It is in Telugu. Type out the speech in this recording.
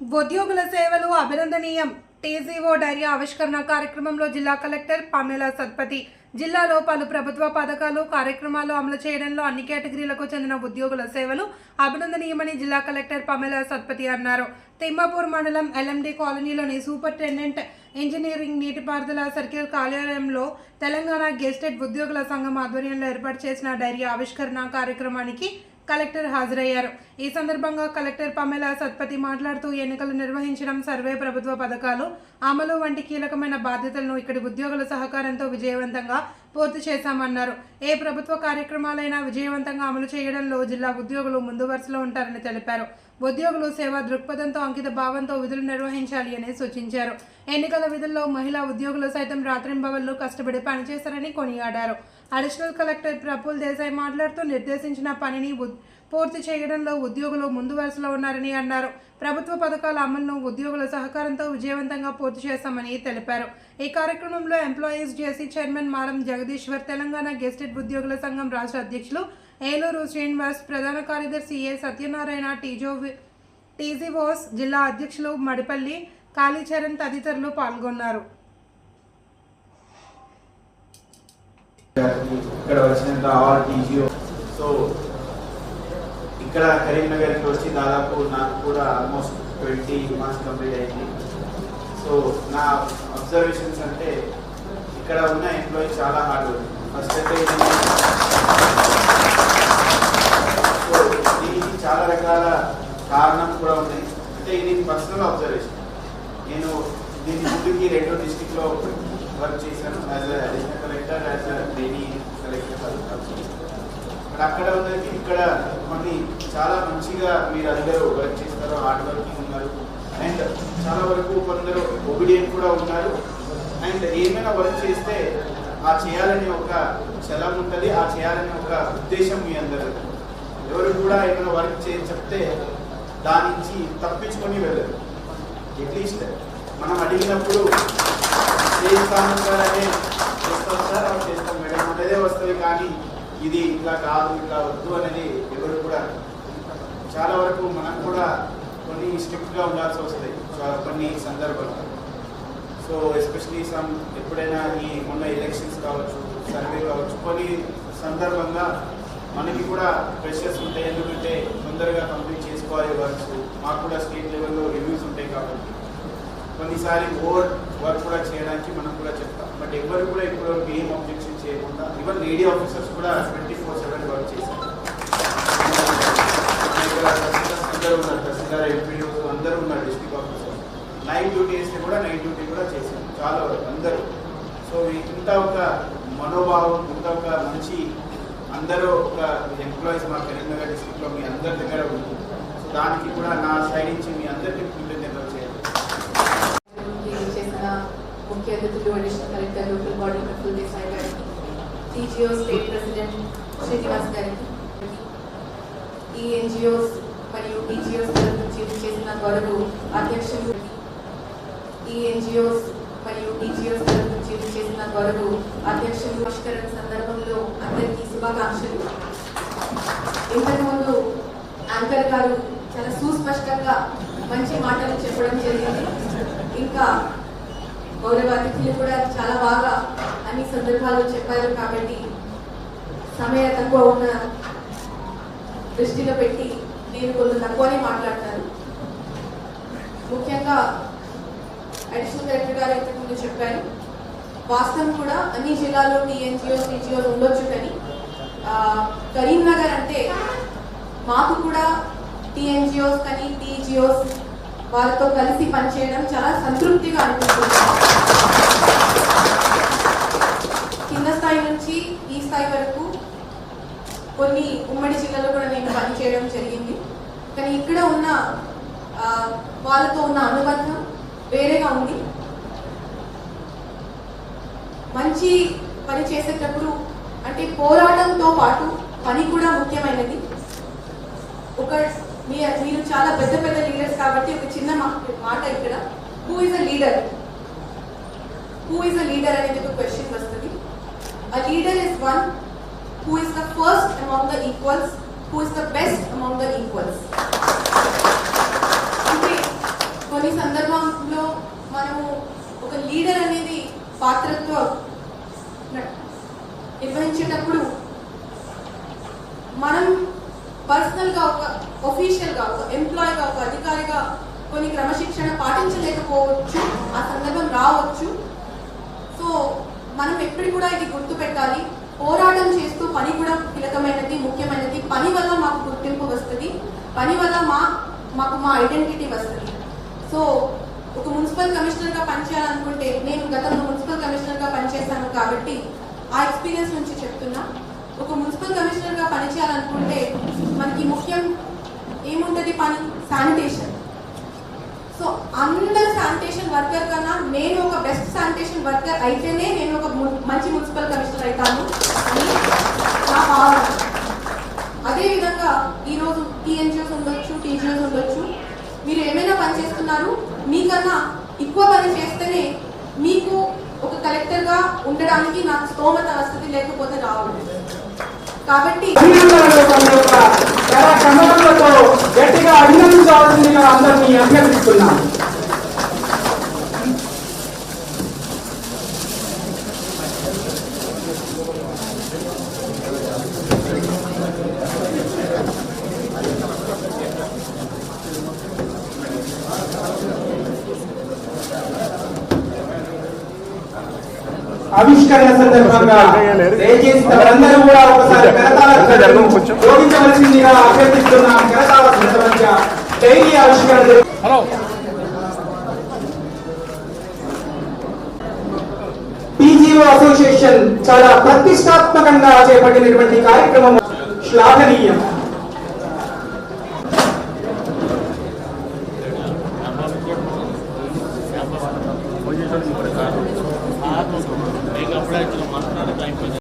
ఉద్యోగుల సేవలు అభినందనీయం. టీజీఓ డైరీ ఆవిష్కరణ కార్యక్రమంలో జిల్లా కలెక్టర్ పమేలా సత్పతి. జిల్లాలో పలు ప్రభుత్వ పథకాలు కార్యక్రమాలు అమలు చేయడంలో అన్ని కేటగిరీలకు చెందిన ఉద్యోగుల సేవలు అభినందనీయమని జిల్లా కలెక్టర్ పమేలా సత్పతి అన్నారు. తిమ్మాపూర్ మండలం ఎల్ఎండి కాలనీలోని సూపరింటెండెంట్ ఇంజనీరింగ్ నీటిపారుదల సర్కిల్ కార్యాలయంలో తెలంగాణ గెస్టెడ్ ఉద్యోగుల సంఘం ఆధ్వర్యంలో ఏర్పాటు చేసిన డైరీ ఆవిష్కరణ కార్యక్రమానికి కలెక్టర్ హాజరయ్యారు. ఈ సందర్భంగా కలెక్టర్ పమెల సత్పతి మాట్లాడుతూ ఎన్నికలు నిర్వహించడం సర్వే ప్రభుత్వ పథకాలు అమలు వంటి కీలకమైన బాధ్యతలను ఇక్కడి ఉద్యోగుల సహకారంతో విజయవంతంగా పూర్తి చేశామన్నారు. ఏ ప్రభుత్వ కార్యక్రమాలైనా విజయవంతంగా అమలు చేయడంలో జిల్లా ఉద్యోగులు ముందు వరుసలో ఉంటారని తెలిపారు. ఉద్యోగులు సేవా దృక్పథంతో అంకిత భావంతో విధులు నిర్వహించాలి అని సూచించారు. ఎన్నికల విధుల్లో మహిళా ఉద్యోగులు సైతం రాత్రింబవళ్ళు కష్టపడి పనిచేశారని కొనియాడారు. అడిషనల్ కలెక్టర్ ప్రఫుల్ దేశాయ్ మాట్లాడుతూ నిర్దేశించిన పనిని పూర్తి చేయడంలో ఉద్యోగులు ముందు వరుసలో ఉన్నారని అన్నారు. ప్రభుత్వ పథకాల అమలును ఉద్యోగుల సహకారంతో విజయవంతంగా పూర్తి చేస్తామని తెలిపారు. ఈ కార్యక్రమంలో ఎంప్లాయీస్ జేసీ చైర్మన్ మారం జగదీశ్వర్ తెలంగాణ గెస్టెడ్ ఉద్యోగుల సంఘం రాష్ట్ర అధ్యక్షులు ఏలూరు శ్రీనివాస్ ప్రధాన కార్యదర్శి ఏ సత్యనారాయణ టీజో టీజీఓస్ జిల్లా అధ్యక్షులు మడిపల్లి కాళీచరణ్ తదితరులు పాల్గొన్నారు. ఇక్కడ వచ్చినంత ఆల్ టీజీఓ సో ఇక్కడ కరీంనగర్కి వచ్చి దాదాపు నాకు కూడా ఆల్మోస్ట్ ట్వంటీ మంత్స్ కంప్లీట్ అయింది. సో నా అబ్జర్వేషన్స్ అంటే ఇక్కడ ఉన్న ఎంప్లాయీ చాలా హార్డ్ వర్క్ ఫస్ట్ అయితే సో దీనికి చాలా రకాల కారణం కూడా ఉన్నాయి. అంటే ఇది పర్సనల్ అబ్జర్వేషన్ నేను దీని ముందుకి రెండో డిస్టిక్లో వర్క్ చేశాను as additional collector as daily collector but అక్కడ ఉన్నది ఇక్కడ కొన్ని చాలా మంచిగా మీరు అందరూ వర్క్ చేస్తారు హార్డ్ వర్కింగ్ ఉన్నారు. అండ్ చాలా వరకు కొందరు ఒబిడియంట్ కూడా ఉన్నారు. అండ్ ఏమైనా వర్క్ చేస్తే ఆ చేయాలని ఒక చలం ఉంటుంది ఆ చేయాలని ఒక ఉద్దేశం మీ అందరూ ఎవరు కూడా ఏమైనా వర్క్ చే చెప్తే దాని నుంచి తప్పించుకొని వెళ్ళరు. అట్లీస్ట్ మనం అడిగినప్పుడు చేస్తాను సార్ అనే చేస్తాం సార్ చేస్తాం అనేదే వస్తుంది కానీ ఇది ఇట్లా కాదు ఇట్లా వద్దు అనేది ఎవరు కూడా చాలా వరకు మనం కూడా కొన్ని స్ట్రిక్ట్గా ఉండాల్సి వస్తాయి కొన్ని సందర్భాలు సో ఎస్పెషలీ సమ్ ఎప్పుడైనా ఈ మొన్న ఎలక్షన్స్ కావచ్చు సర్వే కావచ్చు కొన్ని సందర్భంగా మనకి కూడా ప్రెషర్స్ ఉంటాయి. ఎందుకంటే తొందరగా కంప్లీట్ చేసుకోవాలి వర్క్స్ మాకు కూడా స్టేట్ లెవెల్లో రివ్యూస్ ఉంటాయి కాబట్టి. కొన్నిసారి ఓవర్ వర్క్ కూడా చేయడానికి మనం కూడా చెప్తాం. బట్ ఎవరు కూడా ఇప్పుడు ఏం అబ్జెక్షన్ చేయకుండా ఈవెన్ లేడీ ఆఫీసర్స్ కూడా ట్వంటీ ఫోర్ సెవెన్ వర్క్ చేశారు. అందరూ ఉన్నారు తహసీల్దార్ ఎంపీడీఓ అందరూ ఉన్నారు డిస్ట్రిక్ట్ ఆఫీసర్స్ నైన్ డ్యూటీ కూడా నైన్ డ్యూటీ కూడా చేశారు చాలా వరకు అందరూ. సో ఇంత ఒక మనోభావం ఇంత ఒక మంచి అందరూ ఒక ఎంప్లాయీస్ మా కరీంనగర్ డిస్ట్రిక్ట్లో మీ అందరి దగ్గర ఉంది సో దానికి కూడా నా సైడ్ నుంచి మీ అందరికీ కృతజ్ఞతలు చేయాలి. ముఖ్య అతిథులు additional collector local body Praful Desai గారికి టీజీఓ స్టేట్ ప్రెసిడెంట్ శ్రీనివాస్ గారికి ఈ ఎన్జిఓస్ మరియు టీజీఓస్ తరఫు చేసిన గౌరవ అధ్యక్షులు. ఈ ఎన్జిఓస్ మరియు టీజీఓస్ తరఫు నుంచి చేసిన గౌరవ అధ్యక్షులు. ఆవిష్కరణ సందర్భంలో అందరికీ శుభాకాంక్షలు. ఇంతకుముందు యాంకర్ గారు చాలా సుస్పష్టంగా మంచి మాటలు చెప్పడం జరిగింది. ఇంకా గౌరవ అతిథులు కూడా చాలా బాగా అన్ని సందర్భాలు చెప్పారు కాబట్టి సమయ తక్కువ ఉన్న దృష్టిలో పెట్టి నేను కొంత తక్కువనే మాట్లాడతాను. ముఖ్యంగా అడిషనల్ డైరెక్టర్ గారు ఇంతకుముందు చెప్పారు వాస్తవం కూడా అన్ని జిల్లాలో టీఎన్జిఓ టీజీఓలు ఉండొచ్చు కానీ కరీంనగర్ అంటే మాకు కూడా టీఎన్జిఓస్ కానీ టీజిఓస్ వారితో కలిసి పనిచేయడం చాలా సంతృప్తిగా అనిపిస్తుంది. స్థాయి నుంచి ఈ స్థాయి వరకు కొన్ని ఉమ్మడి జిల్లాలో కూడా నేను పనిచేయడం జరిగింది. కానీ ఇక్కడ ఉన్న వాళ్ళతో ఉన్న అనుబంధం వేరేగా ఉంది. మంచి పని చేసేటప్పుడు అంటే పోరాటంతో పాటు పని కూడా ముఖ్యమైనది. ఒక మీరు చాలా పెద్ద పెద్ద లీడర్స్ కాబట్టి ఒక చిన్న మా- మాట ఇక్కడ. Who is a leader who is a leader అనేది ఒక question A leader leader is one who the the first the the equals is is the best the the equals అంటే కొన్ని సందర్భంలో మనము ఒక లీడర్ అనేది పాత్రత్వం నిర్వహించేటప్పుడు మనం పర్సనల్గా ఒక ఒఫీషియల్గా ఒక ఎంప్లాయీగా ఒక అధికారిగా కొన్ని క్రమశిక్షణ పాటించలేకపోవచ్చు ఆ సందర్భం రావచ్చు. సో మనం ఎప్పుడు కూడా ఇది గుర్తు పెట్టాలి పోరాటం చేస్తూ పని కూడా కీలకమైనది ముఖ్యమైనది. పని వల్ల మాకు గుర్తింపు వస్తుంది. పని వల్ల మా మాకు మా ఐడెంటిటీ వస్తుంది. సో ఒక మున్సిపల్ కమిషనర్గా పనిచేయాలనుకుంటే నేను గతంలో మున్సిపల్ కమిషనర్గా పనిచేశాను కాబట్టి ఆ ఎక్స్పీరియన్స్ నుంచి చెప్తున్నా. ఒక మున్సిపల్ కమిషనర్గా పనిచేయాలనుకుంటే మనకి ముఖ్యం ఏముంటుంది పని? శానిటేషన్. సో అందరు శానిటేషన్ వర్కర్ కన్నా నేను ఒక బెస్ట్ శానిటేషన్ వర్కర్ అయితేనే నేను ఒక ము- మంచి మున్సిపల్ కమిషనర్ అవుతాను అని నా భావన. అదేవిధంగా ఈరోజు టీఎన్జిఓస్ ఉండొచ్చు టీజీఓస్ ఉండొచ్చు. మీరు ఏమైనా పని చేస్తున్నారు మీకన్నా ఎక్కువ పని చేస్తేనే మీకు ఒక కలెక్టర్గా ఉండడానికి నాకు స్తోమత వస్తుంది లేకపోతే రావడం కాబట్టి గట్టిగా అభినందించాల్సింది అందరినీ అభ్యర్థిస్తున్నాం ఆవిష్కరణ సందర్భంగా దయచేసి వారందరూ కూడా ఒకసారి కరతాళ జోడించవలసిందిగా అభ్యర్థిస్తున్నాం కరతాళ సందర్భంగా డైలీ ఆవిష్కరణ టీజీఓ అసోసియేషన్ చాలా ప్రతిష్టాత్మకంగా చేపట్టినటువంటి కార్యక్రమం శ్లాఘనీయం. మీకు అప్పుడే আমরা একটু